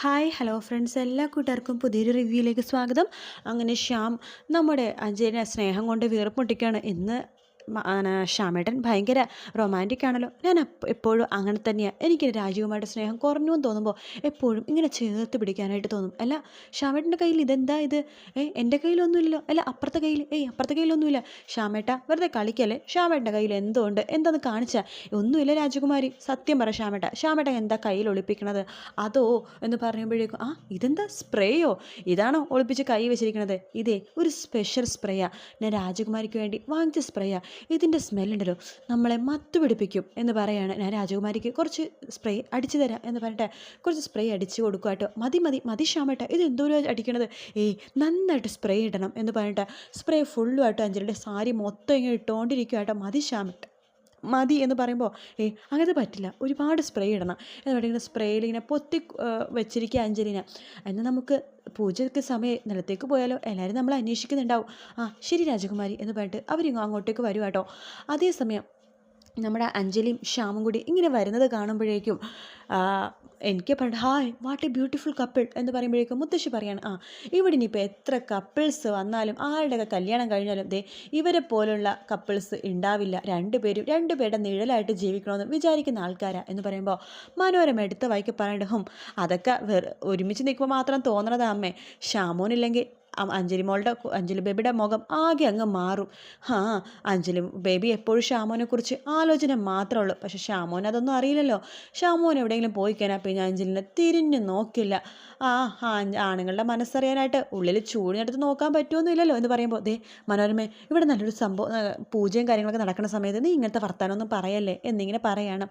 Hi hello friends എല്ലാ കൂട്ടുകാർക്കും പുതിയൊരു റിവ്യൂയിലേക്ക് സ്വാഗതം. അങ്ങനെ ശ്യാം നമ്മുടെ അഞ്ജലിനെ സ്നേഹം കൊണ്ട് വീർപ്പൊട്ടിക്കുകയാണ് ഇന്ന് ശ്യാമേട്ടൻ ഭയങ്കര റൊമാന്റിക് ആണല്ലോ. ഞാൻ എപ്പോഴും അങ്ങനെ തന്നെയാണ് എനിക്ക് രാജീവുമായിട്ട് സ്നേഹം കുറഞ്ഞു എന്ന് തോന്നുമ്പോൾ എപ്പോഴും ഇങ്ങനെ ചേർത്ത് പിടിക്കാനായിട്ട് തോന്നും. അല്ല ശ്യാമേട്ടന്റെ കയ്യിൽ ഇതെന്താ ഇത്? ഏ എന്റെ കയ്യിലൊന്നുമില്ലല്ലോ. അല്ല അപ്പുറത്തെ കയ്യിൽ ഏയ് അപ്പുറത്തെ കയ്യിലൊന്നുമില്ല. ശ്യാമേട്ട വെറുതെ കളിക്കല്ലേ? ശ്യാമേട്ടന്റെ കയ്യിൽ എന്തോ ഉണ്ട് എന്താന്ന് കാണിച്ചാൽ ഒന്നുമില്ല രാജകുമാരി. സത്യം പറ ശ്യാമേട്ട. ശ്യാമേട്ട എന്താ കയ്യിൽ ഒളിപ്പിക്കണത്? അതോ എന്ന് പറയുമ്പോഴേക്കും ആ ഇതെന്താ സ്പ്രേയോ? ഇതാണോ ഒളിപ്പിച്ച് കൈ വെച്ചിരിക്കുന്നത് ഇതേ ഒരു സ്പെഷ്യൽ സ്പ്രേയാണ് ഞാൻ രാജകുമാരിക്ക് വേണ്ടി വാങ്ങിച്ച സ്പ്രേയാ. ഇതിന്റെ സ്മെല്ലുണ്ടല്ലോ. നമ്മളെ മത്തു പിടിപ്പിക്കും എന്ന് പറയാണ് ഞാൻ രാജകുമാരിക്ക് കുറച്ച് സ്പ്രേ അടിച്ചു തരാം എന്ന് പറഞ്ഞിട്ട് കുറച്ച് സ്പ്രേ അടിച്ച് കൊടുക്കുക കേട്ടോ മതി മതി മതി ശ്യാമേട്ട ഇത് എന്തോരം അടിക്കണത്? ഏയ് നന്നായിട്ട് സ്പ്രേ ഇടണം എന്ന് പറഞ്ഞിട്ട് സ്പ്രേ ഫുള്ളുമായിട്ട് അഞ്ജലിയുടെ സാരി മൊത്തം ഇങ്ങനെ ഇട്ടുകൊണ്ടിരിക്കുക കേട്ടോ മതി ശ്യാമേട്ട. മതി എന്ന് പറയുമ്പോൾ ഏ അങ്ങനെ പറ്റില്ല. ഒരുപാട് സ്പ്രേ ഇടണം. എന്ന് പറയുന്നത് സ്പ്രേയിൽ ഇങ്ങനെ പൊത്തി വെച്ചിരിക്കുക അഞ്ജലിനെ. എന്നാൽ നമുക്ക് പൂജയ്ക്ക് സമയം നിലത്തേക്ക് പോയാലോ? എല്ലാവരും നമ്മൾ അന്വേഷിക്കുന്നുണ്ടാവും. ആ ശരി രാജകുമാരി എന്ന് പറഞ്ഞിട്ട് അവർ അങ്ങോട്ടേക്ക് വരുവാട്ടോ അതേസമയം നമ്മുടെ അഞ്ജലിയും ശ്യാമും കൂടി ഇങ്ങനെ വരുന്നത് കാണുമ്പോഴേക്കും എനിക്ക് പറഞ്ഞു hi what a beautiful couple എന്ന് പറയുമ്പോഴേക്കും മുത്തശ്ശി പറയാണ് ആ ഇവിടെ ഇനിയിപ്പോൾ എത്ര കപ്പിൾസ് വന്നാലും ആരുടെയൊക്കെ കല്യാണം കഴിഞ്ഞാലും ദേ ഇവരെ പോലുള്ള കപ്പിൾസ് ഉണ്ടാവില്ല രണ്ടുപേരും രണ്ടുപേരുടെ നിഴലായിട്ട് ജീവിക്കണമെന്ന് വിചാരിക്കുന്ന ആൾക്കാരാ എന്ന് പറയുമ്പോൾ മനോരമ എടുത്ത് വായിക്ക് ഹും അതൊക്കെ വെറു ഒരുമിച്ച് നിൽക്കുമ്പോൾ മാത്രം തോന്നണതാ അമ്മേ. ഷാമോനില്ലെങ്കിൽ അ- അഞ്ജലി മോളുടെ അഞ്ജലി ബേബിയുടെ മുഖം ആകെ അങ്ങ് മാറും. ആ അഞ്ജലി ബേബി എപ്പോഴും ഷാമോനെ കുറിച്ച് ആലോചന മാത്രമേ ഉള്ളൂ. പക്ഷെ ഷാമോൻ അതൊന്നും അറിയില്ലല്ലോ. ഷാമോൻ എവിടെയെങ്കിലും പോയി കഴിഞ്ഞാൽ പിന്നെ അഞ്ജലിനെ തിരിഞ്ഞു നോക്കില്ല. ആ ആണുങ്ങളുടെ മനസ്സറിയാനായിട്ട് ഉള്ളിൽ ചൂടിനടുത്ത് നോക്കാൻ പറ്റുമൊന്നുമില്ലല്ലോ എന്ന് പറയുമ്പോൾ ദേ മനോരമ ഇവിടെ നല്ലൊരു സംഭവം പൂജയും കാര്യങ്ങളൊക്കെ നടക്കുന്ന സമയത്ത് നീ ഇങ്ങനത്തെ വർത്താനമൊന്നും പറയല്ലേ എന്നിങ്ങനെ പറയണം.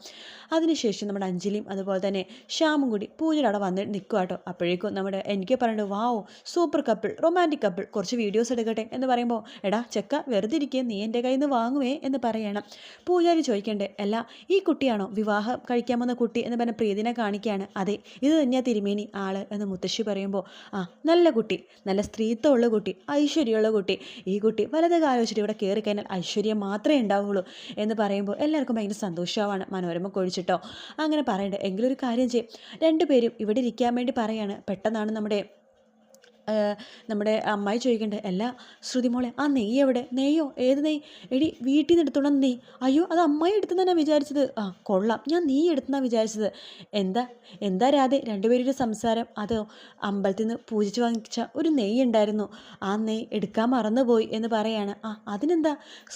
അതിനുശേഷം നമ്മുടെ അഞ്ജലിയും അതുപോലെ തന്നെ ശ്യാമും കൂടി പൂജയുടെ അവിടെ വന്ന് നിൽക്കുക കേട്ടോ അപ്പോഴേക്കും നമ്മുടെ എനിക്ക് പറയണ്ടു wow super couple romantic couple കുറച്ച് വീഡിയോസ് എടുക്കട്ടെ എന്ന് പറയുമ്പോൾ എടാ ചെക്ക വെറുതെ ഇരിക്കുക നീ എന്റെ കയ്യിൽ നിന്ന് വാങ്ങുവേ എന്ന് പറയണം. പൂജാരി ചോദിക്കണ്ടേ അല്ല ഈ കുട്ടിയാണോ വിവാഹം കഴിക്കാൻ വന്ന കുട്ടി? എന്ന് പറഞ്ഞ പ്രീതിനെ കാണിക്കുകയാണ് അതെ ഇത് തന്നെയാണ് തിരുമേനി ആൾ എന്ന് മുത്തശ്ശി പറയുമ്പോൾ ആ നല്ല കുട്ടി നല്ല സ്ത്രീത്വമുള്ള കുട്ടി ഐശ്വര്യമുള്ള കുട്ടി. ഈ കുട്ടി വലത് കാലം ഇവിടെ കയറി കഴിഞ്ഞാൽ ഐശ്വര്യം മാത്രമേ ഉണ്ടാവുള്ളൂ എന്ന് പറയുമ്പോൾ എല്ലാവർക്കും ഭയങ്കര സന്തോഷമാണ് മനോരമ കൊഴിച്ചിട്ടോ. അങ്ങനെ പറയണ്ടേ എങ്കിലൊരു കാര്യം ചെയ്യും. രണ്ടുപേരും ഇവിടെ ഇരിക്കാൻ വേണ്ടി പറയാണ്. പെട്ടെന്നാണ് നമ്മുടെ നമ്മുടെ അമ്മായി ചോദിക്കണ്ടേ അല്ല ശ്രുതി മോളെ ആ നെയ്യ് എവിടെ? നെയ്യോ? ഏത് നെയ്യ്? എടി വീട്ടിൽ നിന്ന് എടുത്തോണം നെയ്യ്. അയ്യോ അത് അമ്മായി എടുത്തെന്നാണ് വിചാരിച്ചത്. ആ കൊള്ളാം ഞാൻ നീ എടുത്തെന്നാണ് വിചാരിച്ചത്. എന്താ എന്താ രാധെ രണ്ടുപേരുടെ സംസാരം അത് അമ്പലത്തിൽ നിന്ന് പൂജിച്ച് വാങ്ങിച്ച ഒരു നെയ്യ് ഉണ്ടായിരുന്നു. ആ നെയ്യ് എടുക്കാൻ മറന്നുപോയി എന്ന് പറയാണ്. ആ അതിനെന്താ?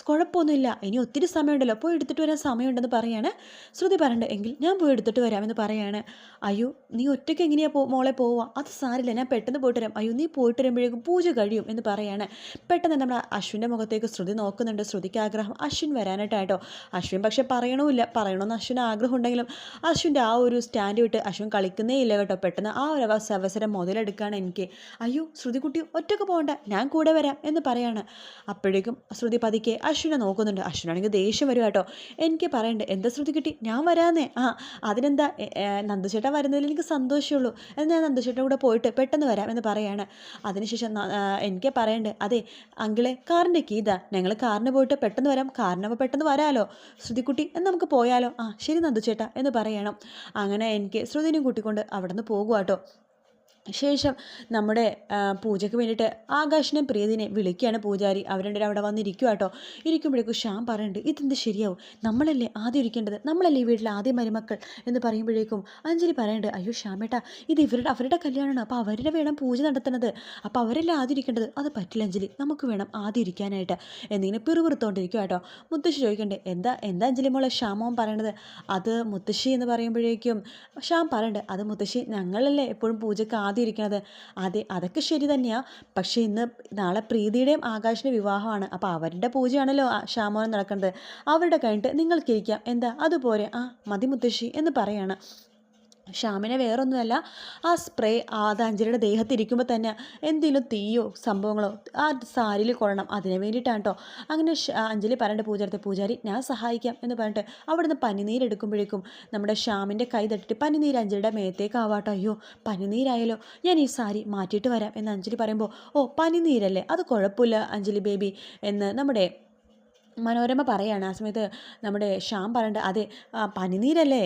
കുഴപ്പമൊന്നുമില്ല ഇനി ഒത്തിരി സമയമുണ്ടല്ലോ പോയി എടുത്തിട്ട് വരാൻ സമയമുണ്ടെന്ന് പറയാണ്. ശ്രുതി പറയണ്ട എങ്കിൽ ഞാൻ പോയി എടുത്തിട്ട് വരാമെന്ന് പറയാണ്. അയ്യോ നീ ഒറ്റയ്ക്ക് എങ്ങനെയാ പോ മോളെ പോവാ അത് സാരില്ല ഞാൻ പെട്ടെന്ന് പോയിട്ട് വരാം. അയ്യോ നീ പോയിട്ട് വരുമ്പോഴേക്കും പൂജ കഴിയും എന്ന് പറയാണ്. പെട്ടെന്ന് നമ്മുടെ അശ്വിന്റെ മുഖത്തേക്ക് ശ്രുതി നോക്കുന്നുണ്ട്. ശ്രുതിക്ക് ആഗ്രഹം അശ്വിൻ വരാനായിട്ടാട്ടോ. അശ്വിൻ പക്ഷെ പറയണമില്ല. പറയണമെന്ന് അശ്വിന് ആഗ്രഹം ഉണ്ടെങ്കിലും അശ്വിന്റെ ആ ഒരു സ്റ്റാൻഡ് വിട്ട് അശ്വിൻ കളിക്കുന്നേ ഇല്ല കേട്ടോ. പെട്ടെന്ന് ആ ഒരു അവസരം മുതലെടുക്കുകയാണ് എനിക്ക്. അയ്യോ ശ്രുതികുട്ടി ഒറ്റയ്ക്ക് പോകണ്ട. ഞാൻ കൂടെ വരാം എന്ന് പറയാണ്. അപ്പോഴേക്കും ശ്രുതി പതിക്കെ അശ്വിനെ നോക്കുന്നുണ്ട്. അശ്വിനാണെങ്കിൽ ദേഷ്യം വരും കേട്ടോ. എനിക്ക് പറയണ്ട എന്താ ശ്രുതി കിട്ടി ഞാൻ വരാന്നേ. ആ അതിനെന്താ? നന്ദുചേട്ടാ വരുന്നതിൽ എനിക്ക് സന്തോഷമുള്ളൂ എന്നാൽ ഞാൻ നന്ദുചേട്ടൻ കൂടെ പോയിട്ട് പെട്ടെന്ന് വരാം എന്ന് പറയാണ്. അതിനുശേഷം എനിക്ക് പറയണ്ടേ അതെ അങ്കിളെ കാറിന്റെ കീ ഞങ്ങൾ കാറിന് പോയിട്ട് പെട്ടെന്ന് വരാം കാറിനപ്പോൾ പെട്ടെന്ന് വരാലോ ശ്രുതിക്കുട്ടി എന്ന് നമുക്ക് പോയാലോ? ആ ശരി നന്ദു ചേട്ടാ എന്ന് പറയണം. അങ്ങനെ എനിക്ക് ശ്രുതിനെയും കൂട്ടിക്കൊണ്ട് അവിടെ നിന്ന് പോകുക കേട്ടോ ശേഷം നമ്മുടെ പൂജയ്ക്ക് വേണ്ടിയിട്ട് ആകാശിനെയും പ്രീതിനെ വിളിക്കുകയാണ് പൂജാരി. അവരുടെ അവിടെ വന്നിരിക്കുക കേട്ടോ. ഇരിക്കുമ്പോഴേക്കും ശ്യാം പറയുന്നുണ്ട് ഇതെന്ത് ശരിയാവും? നമ്മളല്ലേ ആദ്യം ഇരിക്കേണ്ടത്? നമ്മളല്ലേ ഈ വീട്ടിലെ ആദ്യം മരുമക്കൾ? എന്ന് പറയുമ്പോഴേക്കും അഞ്ജലി പറയുന്നുണ്ട് അയ്യോ ശ്യാമേട്ടാ ഇത് ഇവരുടെ അവരുടെ കല്യാണമാണ്. അപ്പോൾ അവരുടെ വേണം പൂജ നടത്തുന്നത്. അപ്പോൾ അവരല്ലേ ആദ്യം ഇരിക്കേണ്ടത്? അത് പറ്റില്ല അഞ്ജലി നമുക്ക് വേണം ആദ്യം ഇരിക്കാനായിട്ട്. എന്നിങ്ങനെ പിറുപിറുത്തോണ്ടിരിക്കുക കേട്ടോ. മുത്തശ്ശി ചോദിക്കണ്ടേ എന്താ എന്താ അഞ്ജലി മോളെ ശ്യാമോൻ പറയണത്? അത് മുത്തശ്ശി എന്ന് പറയുമ്പോഴേക്കും ശ്യാം പറയണ്ട് അത് മുത്തശ്ശി ഞങ്ങളല്ലേ എപ്പോഴും പൂജയ്ക്ക് ആദ്യം അതെ അതൊക്കെ ശരി തന്നെയാണ് പക്ഷേ ഇന്ന് നാളെ പ്രീതിയുടെയും ആകാശിന്റെ വിവാഹമാണ്. അപ്പോൾ അവരുടെ പൂജയാണല്ലോ ശ്യാമോൻ നടക്കുന്നത് അവരുടെ കഴിഞ്ഞിട്ട് നിങ്ങൾക്കിരിക്കാം എന്താ? അതുപോലെ ആ മതി മുത്തശ്ശി എന്ന് പറയാണ്. ശ്യാമിനെ വേറൊന്നുമല്ല ആ സ്പ്രേ ആദാഞ്ജലിയുടെ ദേഹത്തിരിക്കുമ്പോൾ തന്നെ എന്തെങ്കിലും തീയോ സംഭവങ്ങളോ ആ സാരിയിൽ കൊള്ളണം. അതിന് വേണ്ടിയിട്ടാണ് കേട്ടോ അങ്ങനെ അഞ്ജലി പറഞ്ഞിട്ട് പൂജാരത്തെ പൂജാരി ഞാൻ സഹായിക്കാം എന്ന് പറഞ്ഞിട്ട് അവിടുന്ന് പനിനീരെടുക്കുമ്പോഴേക്കും നമ്മുടെ ശ്യാമിന്റെ കൈ തട്ടിട്ട് പനിനീര് അഞ്ജലിയുടെ മേത്തേക്ക് ആവാട്ടോ അയ്യോ പനിനീരായാലോ ഞാൻ ഈ സാരി മാറ്റിയിട്ട് വരാം എന്ന് അഞ്ജലി പറയുമ്പോൾ ഓ പനിനീരല്ലേ അത് കുഴപ്പമില്ല അഞ്ജലി ബേബി എന്ന് നമ്മുടെ മനോരമ പറയാണ് ആ സമയത്ത് നമ്മുടെ ശ്യാം പറയണ്ട അതെ പനിനീരല്ലേ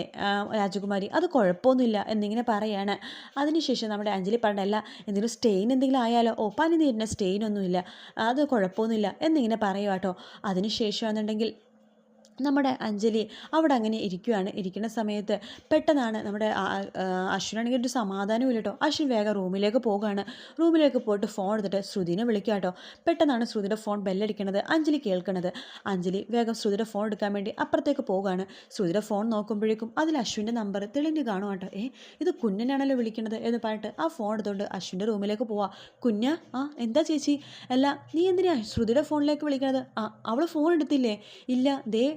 രാജകുമാരി? അത് കുഴപ്പമൊന്നുമില്ല എന്നിങ്ങനെ പറയാണ്. അതിനുശേഷം നമ്മുടെ അഞ്ജലി പറയണ്ട അല്ല എന്തെങ്കിലും സ്റ്റെയിൻ എന്തെങ്കിലും ആയാലോ? ഓ പനിനീരിന്റെ സ്റ്റെയിൻ ഒന്നുമില്ല അത് കുഴപ്പമൊന്നുമില്ല എന്നിങ്ങനെ പറയുക കേട്ടോ അതിനുശേഷമാണെന്നുണ്ടെങ്കിൽ നമ്മുടെ അഞ്ജലി അവിടെ അങ്ങനെ ഇരിക്കുകയാണ് ഇരിക്കുന്ന സമയത്ത് പെട്ടെന്നാണ് നമ്മുടെ അശ്വിനാണെങ്കിൽ ഒരു സമാധാനവും ഇല്ലട്ടോ അശ്വിൻ വേഗം റൂമിലേക്ക് പോകുകയാണ് റൂമിലേക്ക് പോയിട്ട് ഫോൺ എടുത്തിട്ട് ശ്രുതിനെ വിളിക്കുക കേട്ടോ പെട്ടെന്നാണ് ശ്രുതിയുടെ ഫോൺ ബെല്ലടിക്കണത് അഞ്ജലി കേൾക്കണത്. അഞ്ജലി വേഗം ശ്രുതിയുടെ ഫോൺ എടുക്കാൻ വേണ്ടി അപ്പുറത്തേക്ക് പോവുകയാണ് ശ്രുതിയുടെ ഫോൺ നോക്കുമ്പോഴേക്കും അതിൽ അശ്വിന്റെ നമ്പർ തെളിഞ്ഞ് കാണുക കേട്ടോ ഏ ഇത് കുഞ്ഞനാണല്ലോ വിളിക്കണത് എന്ന് പറഞ്ഞിട്ട് ആ ഫോൺ എടുത്തുകൊണ്ട് അശ്വിന്റെ റൂമിലേക്ക് പോവാ. കുഞ്ഞ ആ എന്താ ചേച്ചി? അല്ല നീ എന്തിനാ ശ്രുതിയുടെ ഫോണിലേക്ക് വിളിക്കണത്? ആ അവൾ ഫോൺ എടുത്തില്ലേ? ഇല്ല ദേ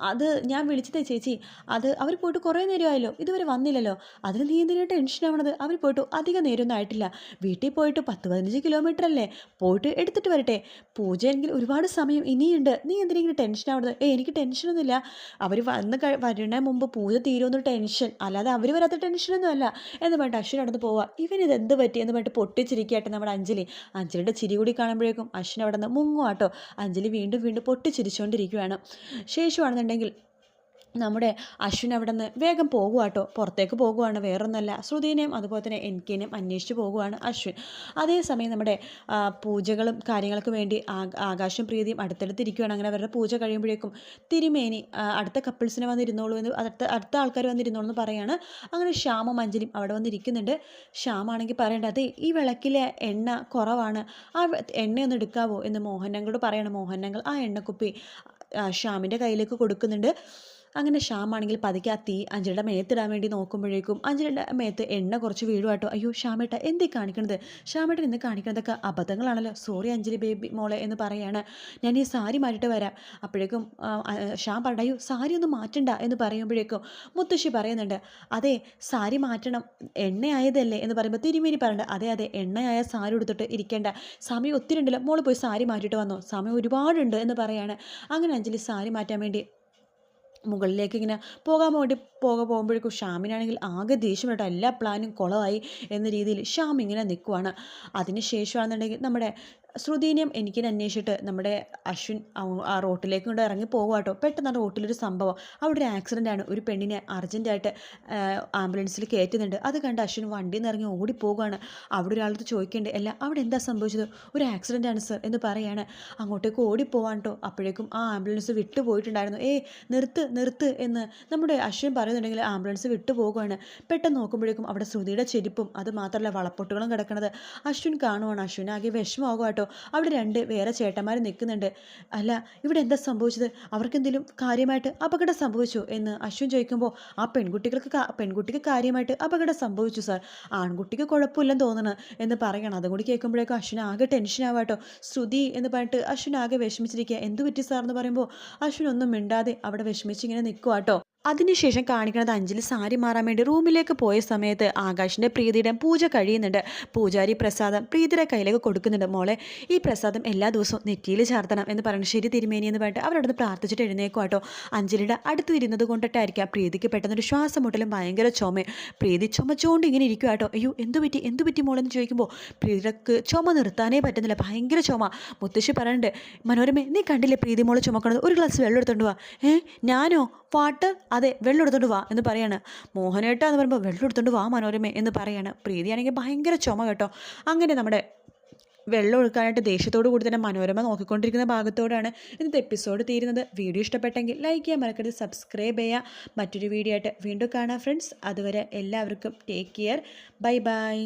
അത് ഞാൻ വിളിച്ചതേ ചേച്ചി. അത് അവർ പോയിട്ട് കുറേ നേരമായല്ലോ. ഇതുവരെ വന്നില്ലല്ലോ. അതിന് നീ എന്തിനാ ടെൻഷൻ ആവണത്? അവർ പോയിട്ട് അധികം നേരമൊന്നും ആയിട്ടില്ല. വീട്ടിൽ പോയിട്ട് പത്ത് പതിനഞ്ച് കിലോമീറ്റർ അല്ലേ? പോയിട്ട് എടുത്തിട്ട് വരട്ടെ. പൂജയെങ്കിൽ ഒരുപാട് സമയം ഇനിയുണ്ട്. നീ എന്തിനെങ്കിലും ടെൻഷൻ ആവണത്? ഏ എനിക്ക് ടെൻഷനൊന്നുമില്ല അവർ വന്ന് വരണ മുമ്പ് പൂജ തീരുമെന്നൊരു ടെൻഷൻ അല്ലാതെ അവർ വരാത്ത ടെൻഷനൊന്നും അല്ല. എന്ന് പറഞ്ഞിട്ട് അശ്വിൻ നടന്ന് നിന്ന് ഇവൻ ഇത് എന്ത് പറ്റി എന്ന് പറഞ്ഞിട്ട് പൊട്ടിച്ചിരിക്കട്ടെ നമ്മുടെ അഞ്ജലി. അഞ്ജലിയുടെ ചിരി കൂടി കാണുമ്പോഴേക്കും അശ്വിൻ അവിടെ നിന്ന് മുങ്ങുവാട്ടോ. അഞ്ജലി വീണ്ടും വീണ്ടും പൊട്ടിച്ചിരിച്ചുകൊണ്ടിരിക്കുകയാണ് ശേഷമാണെന്നുണ്ടെങ്കിൽ നമ്മുടെ അശ്വിൻ അവിടെ നിന്ന് വേഗം പോകുവാട്ടോ പുറത്തേക്ക് പോകുവാണ്. വേറൊന്നല്ല ശ്രുതിനെയും അതുപോലെ തന്നെ എനിക്കിനെയും അന്വേഷിച്ച് പോകുവാണ് അശ്വിൻ. അതേസമയം നമ്മുടെ പൂജകളും കാര്യങ്ങൾക്കും വേണ്ടി ആകാശം പ്രീതിയും അടുത്തടുത്തിരിക്കുകയാണ് അങ്ങനെ അവരുടെ പൂജ കഴിയുമ്പോഴേക്കും തിരുമേനി അടുത്ത കപ്പിൾസിനെ വന്നിരുന്നോളൂ എന്ന് അടുത്ത അടുത്ത ആൾക്കാർ വന്നിരുന്നോളൂ എന്ന് പറയാണ്. അങ്ങനെ ശ്യാമും അഞ്ജലിയും അവിടെ വന്നിരിക്കുന്നുണ്ട്. ശ്യാമാണെങ്കിൽ പറയേണ്ടത് ഈ വിളക്കിലെ എണ്ണ കുറവാണ്. ആ എണ്ണയൊന്ന് എടുക്കാവോ? എന്ന് മോഹനങ്ങളോട് പറയണം. മോഹനങ്ങൾ ആ എണ്ണക്കുപ്പി ആ, ശ്യാമിന്റെ കയ്യിലേക്ക് കൊടുക്കുന്നുണ്ട്. അങ്ങനെ ശ്യാമാണെങ്കിൽ പതുക്കെ ആ തീ അഞ്ജലിയുടെ മേത്തിടാൻ വേണ്ടി നോക്കുമ്പോഴേക്കും അഞ്ജലിയുടെ മേത്ത് എണ്ണ കുറച്ച് വീഴുവാട്ടോ അയ്യോ ശ്യാമേട്ട എന്തേ കാണിക്കണത്? ശ്യാമേട്ടൻ ഇന്ന് കാണിക്കണതൊക്കെ അബദ്ധങ്ങളാണല്ലോ. സോറി അഞ്ജലി ബേബി മോളെ എന്ന് പറയാണ്. ഞാൻ ഈ സാരി മാറ്റിട്ട് വരാം. അപ്പോഴേക്കും ശ്യാം പറഞ്ഞു അയ്യോ സാരി ഒന്ന് മാറ്റണ്ട എന്ന് പറയുമ്പോഴേക്കും മുത്തശ്ശി പറയുന്നുണ്ട് അതെ സാരി മാറ്റണം. എണ്ണയായതല്ലേ എന്ന് പറയുമ്പോൾ തിരുമേനി പറയണ്ട അതെ അതെ എണ്ണയായ സാരി എടുത്തിട്ട് ഇരിക്കേണ്ട. സമയം ഒത്തിരി ഉണ്ടല്ലോ. മോൾ പോയി സാരി മാറ്റിയിട്ട് വന്നോ. സമയം ഒരുപാടുണ്ട് എന്ന് പറയാണ്. അങ്ങനെ അഞ്ജലി സാരി മാറ്റാൻ വേണ്ടി മുകളിലേക്ക് ഇങ്ങനെ പോകാൻ വേണ്ടി പോക പോകുമ്പോഴേക്കും ഷാമിനാണെങ്കിൽ ആകെ ദേഷ്യമായിട്ട് എല്ലാ പ്ലാനും കുളമായി എന്ന രീതിയിൽ ഷ്യാം ഇങ്ങനെ നിൽക്കുവാണ് അതിന് ശേഷമാണെന്നുണ്ടെങ്കിൽ നമ്മുടെ ശ്രുതിനെയും എനിക്കിനെ അന്വേഷിച്ചിട്ട് നമ്മുടെ അശ്വിൻ ആ- റോട്ടിലേക്ക് കൊണ്ട് ഇറങ്ങി പോകുക കേട്ടോ പെട്ടെന്ന് റോട്ടിലൊരു സംഭവം. അവിടെ ഒരു ആക്സിഡന്റ് ആണ്. ഒരു പെണ്ണിനെ അർജന്റായിട്ട് ആംബുലൻസിൽ കയറ്റുന്നുണ്ട്. അത് കണ്ട് അശ്വിൻ വണ്ടിയിൽ നിന്ന് ഇറങ്ങി ഓടിപ്പോകുകയാണ് അവിടെ ഒരാളത്ത് ചോദിക്കേണ്ടത് അല്ല അവിടെ എന്താ സംഭവിച്ചത്? ഒരു ആക്സിഡന്റ് ആണ് സർ എന്ന് പറയാണ്. അങ്ങോട്ടേക്ക് ഓടിപ്പോവാൻ കേട്ടോ അപ്പോഴേക്കും ആ ആംബുലൻസ് വിട്ടു പോയിട്ടുണ്ടായിരുന്നു ഏയ് നിർത്ത് നിർത്ത് എന്ന് നമ്മുടെ അശ്വിൻ പറയുന്നുണ്ടെങ്കിൽ ആംബുലൻസ് വിട്ടു പോകുകയാണ് പെട്ടെന്ന് നോക്കുമ്പോഴേക്കും അവിടെ ശ്രുതിയുടെ ചെരുപ്പും അത് മാത്രമല്ല വളപ്പൊട്ടുകളും കിടക്കുന്നത് അശ്വിൻ കാണുവാണ്. അശ്വിൻ ആകെ വിഷമമാകും കേട്ടോ അവിടെ രണ്ട് വേറെ ചേട്ടന്മാർ നിൽക്കുന്നുണ്ട്. അല്ല ഇവിടെ എന്താ സംഭവിച്ചത്? അവർക്കെന്തെങ്കിലും കാര്യമായിട്ട് അപകടം സംഭവിച്ചു എന്ന് അശ്വിൻ ചോദിക്കുമ്പോൾ ആ പെൺകുട്ടികൾക്ക് പെൺകുട്ടിക്ക് കാര്യമായിട്ട് അപകടം സംഭവിച്ചു സാർ ആൺകുട്ടിക്ക് കുഴപ്പമില്ലെന്ന് തോന്നണം എന്ന് പറയണം. അതും കൂടി കേൾക്കുമ്പോഴേക്കും അശ്വിൻ ആകെ ടെൻഷൻ ആവാട്ടോ ശ്രുതി എന്ന് പറഞ്ഞിട്ട് അശ്വിൻ ആകെ വിഷമിച്ചിരിക്കുക എന്ത് പറ്റി സാർ എന്ന് പറയുമ്പോൾ അശ്വിൻ ഒന്നും മിണ്ടാതെ അവിടെ വിഷമിച്ച് ഇങ്ങനെ നിൽക്കുക കേട്ടോ അതിനുശേഷം കാണിക്കുന്നത് അഞ്ജലി സാരി മാറാൻ വേണ്ടി റൂമിലേക്ക് പോയ സമയത്ത് ആകാശിന്റെ പ്രീതിയുടെ പൂജ കഴിയുന്നുണ്ട്. പൂജാരി പ്രസാദം പ്രീതിയുടെ കയ്യിലേക്ക് കൊടുക്കുന്നുണ്ട്. മോളെ ഈ പ്രസാദം എല്ലാ ദിവസവും നെറ്റിയിൽ ചാർത്തണം എന്ന് പറഞ്ഞ് ശരി തിരുമേനി എന്ന് പറഞ്ഞിട്ട് അവരവിടുന്ന് പ്രാർത്ഥിച്ചിട്ട് എഴുന്നേക്കും കേട്ടോ അഞ്ജലിയുടെ അടുത്ത് ഇരുന്നത് കൊണ്ടിട്ടായിരിക്കാം. പ്രീതിക്ക് പെട്ടെന്നൊരു ശ്വാസം മുട്ടലും ഭയങ്കര ചുമ പ്രീതി ചുമച്ചുകൊണ്ട് ഇങ്ങനെ ഇരിക്കും കേട്ടോ അയ്യോ എന്തു പറ്റി? എന്തു പറ്റി മോളെന്ന് ചോദിക്കുമ്പോൾ പ്രീതിക്ക് ചുമ നിർത്താനേ പറ്റുന്നില്ല. ഭയങ്കര ചുമ. മുത്തശ്ശി പറയുന്നുണ്ട് മനോരമേ നീ കണ്ടില്ലേ പ്രീതി മോളെ ചുമക്കണത്? ഒരു ഗ്ലാസ് വെള്ളം എടുത്തോണ്ട് വാ. ഏ ഞാനോ? വാട്ട് അതെ വെള്ളം എടുത്തോണ്ട് വാ എന്ന് പറയാണ്. മോഹനേട്ട എന്ന് പറയുമ്പോൾ വെള്ളം എടുത്തോണ്ട് വാ മനോരമ എന്ന് പറയാണ്. പ്രീതിയാണെങ്കിൽ ഭയങ്കര ചുമ കേട്ടോ. അങ്ങനെ നമ്മുടെ വെള്ളം ഒഴുക്കാനായിട്ട് ദേഷ്യത്തോടു കൂടി തന്നെ മനോരമ നോക്കിക്കൊണ്ടിരിക്കുന്ന ഭാഗത്തോടാണ് ഇന്നത്തെ എപ്പിസോഡ് തീരുന്നത്. വീഡിയോ ഇഷ്ടപ്പെട്ടെങ്കിൽ ലൈക്ക് ചെയ്യാൻ മറക്കരുത് സബ്സ്ക്രൈബ് ചെയ്യുക മറ്റൊരു വീഡിയോ ആയിട്ട് വീണ്ടും കാണാം ഫ്രണ്ട്സ് അതുവരെ എല്ലാവർക്കും ടേക്ക് കെയർ ബൈ ബൈ